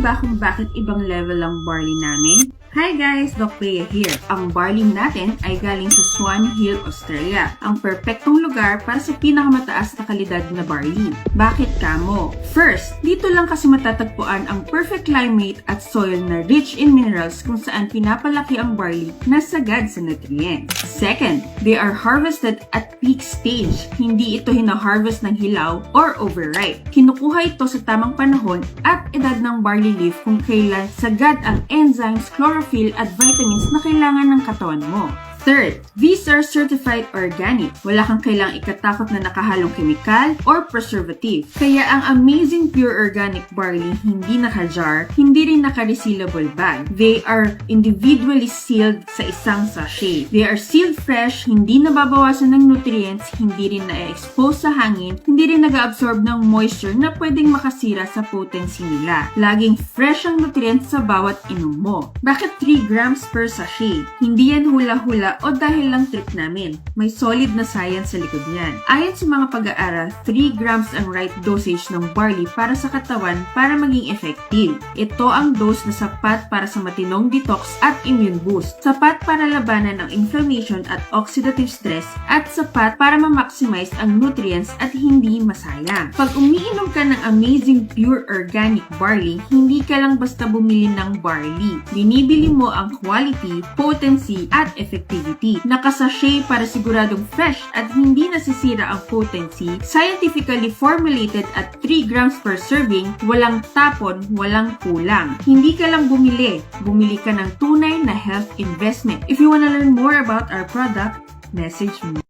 ba kung bakit ibang level ang barley namin? Hi guys! Doc Bea here. Ang barley natin ay galing sa Swan Hill, Australia. Ang perpektong lugar para sa pinakamataas na kalidad na barley. Bakit kamo? First, dito lang kasi matatagpuan ang perfect climate at soil na rich in minerals kung saan pinapalaki ang barley na sagad sa nutrients. Second, they are harvested at peak stage. Hindi ito hina-harvest ng hilaw or overripe. Kinukuha ito sa tamang panahon at edad ng barley leaf kung kailan sagad ang enzymes, chlorophyll at vitamins na kailangan ng katawan mo. Third, these are certified organic. Wala kang kailang ikatakot na nakahalong kemikal or preservative. Kaya ang amazing pure organic barley hindi naka-jar, hindi rin naka-resealable bag. They are individually sealed sa isang sachet. They are sealed fresh, hindi nababawasan ng nutrients, hindi rin na-expose sa hangin, hindi rin nag-absorb ng moisture na pwedeng makasira sa potency nila. Laging fresh ang nutrients sa bawat inom mo. Bakit 3 grams per sachet? Hindi yan hula-hula o dahil lang trip namin. May solid na science sa likod niyan. Ayon sa mga pag-aaral, 3 grams ang right dosage ng barley para sa katawan para maging effective. Ito ang dose na sapat para sa matinong detox at immune boost. Sapat para labanan ang inflammation at oxidative stress at sapat para ma-maximize ang nutrients at hindi masayang. Pag umiinom ka ng amazing pure organic barley, hindi ka lang basta bumili ng barley. Binibili mo ang quality, potency, at effectivity. Nakasashay para siguradong fresh at hindi nasisira ang potency, scientifically formulated at 3 grams per serving, walang tapon, walang kulang. Hindi ka lang bumili, bumili ka ng tunay na health investment. If you wanna learn more about our product, message me.